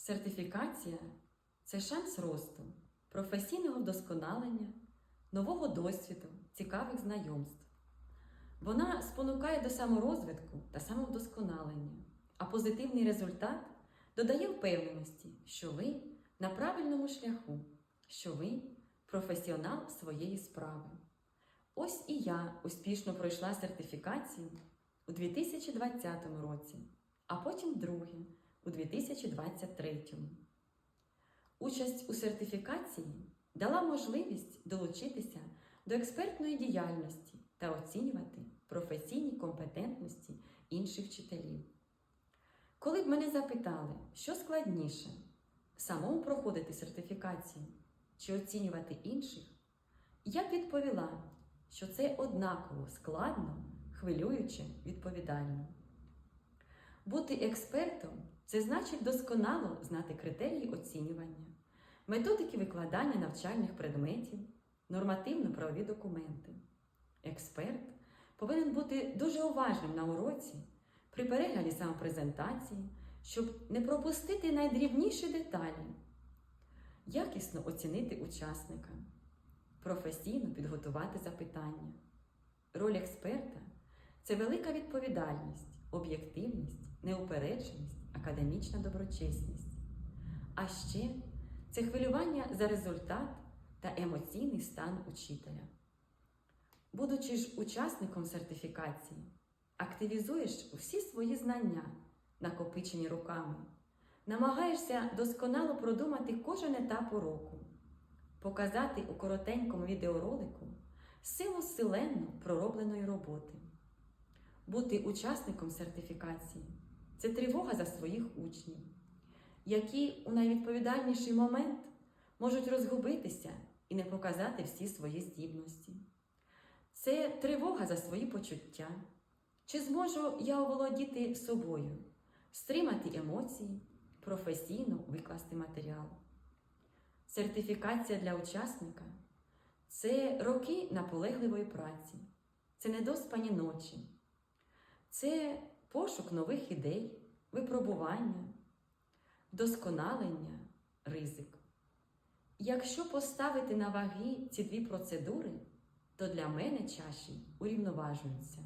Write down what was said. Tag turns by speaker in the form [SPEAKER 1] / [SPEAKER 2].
[SPEAKER 1] Сертифікація це шанс росту, професійного вдосконалення, нового досвіду, цікавих знайомств. Вона спонукає до саморозвитку та самовдосконалення, а позитивний результат додає впевненості, що ви на правильному шляху, що ви професіонал своєї справи. Ось і я успішно пройшла сертифікацію у 2020 році, а потім друге у 2023. Участь у сертифікації дала можливість долучитися до експертної діяльності та оцінювати професійні компетентності інших вчителів. Коли б мене запитали, що складніше самому проходити сертифікацію чи оцінювати інших, я б відповіла, що це однаково складно, хвилююче, відповідально. Бути експертом це значить досконало знати критерії оцінювання, методики викладання навчальних предметів, нормативно-правові документи. Експерт повинен бути дуже уважним на уроці при перегляді самопрезентації, щоб не пропустити найдрібніші деталі, якісно оцінити учасника, професійно підготувати запитання. Роль експерта це велика відповідальність, об'єктивність, неупередженість, академічна доброчесність. А ще це хвилювання за результат та емоційний стан учителя. Будучи ж учасником сертифікації, активізуєш всі свої знання, накопичені руками, намагаєшся досконало продумати кожен етап уроку, показати у коротенькому відеоролику силу силенну проробленої роботи. Бути учасником сертифікації це тривога за своїх учнів, які у найвідповідальніший момент можуть розгубитися і не показати всі свої здібності. Це тривога за свої почуття. Чи зможу я оволодіти собою, стримати емоції, професійно викласти матеріал? Сертифікація для учасника це роки наполегливої праці, це недоспані ночі, це пошук нових ідей, випробування, вдосконалення, ризик. Якщо поставити на ваги ці дві процедури, то для мене чаші урівноважуються.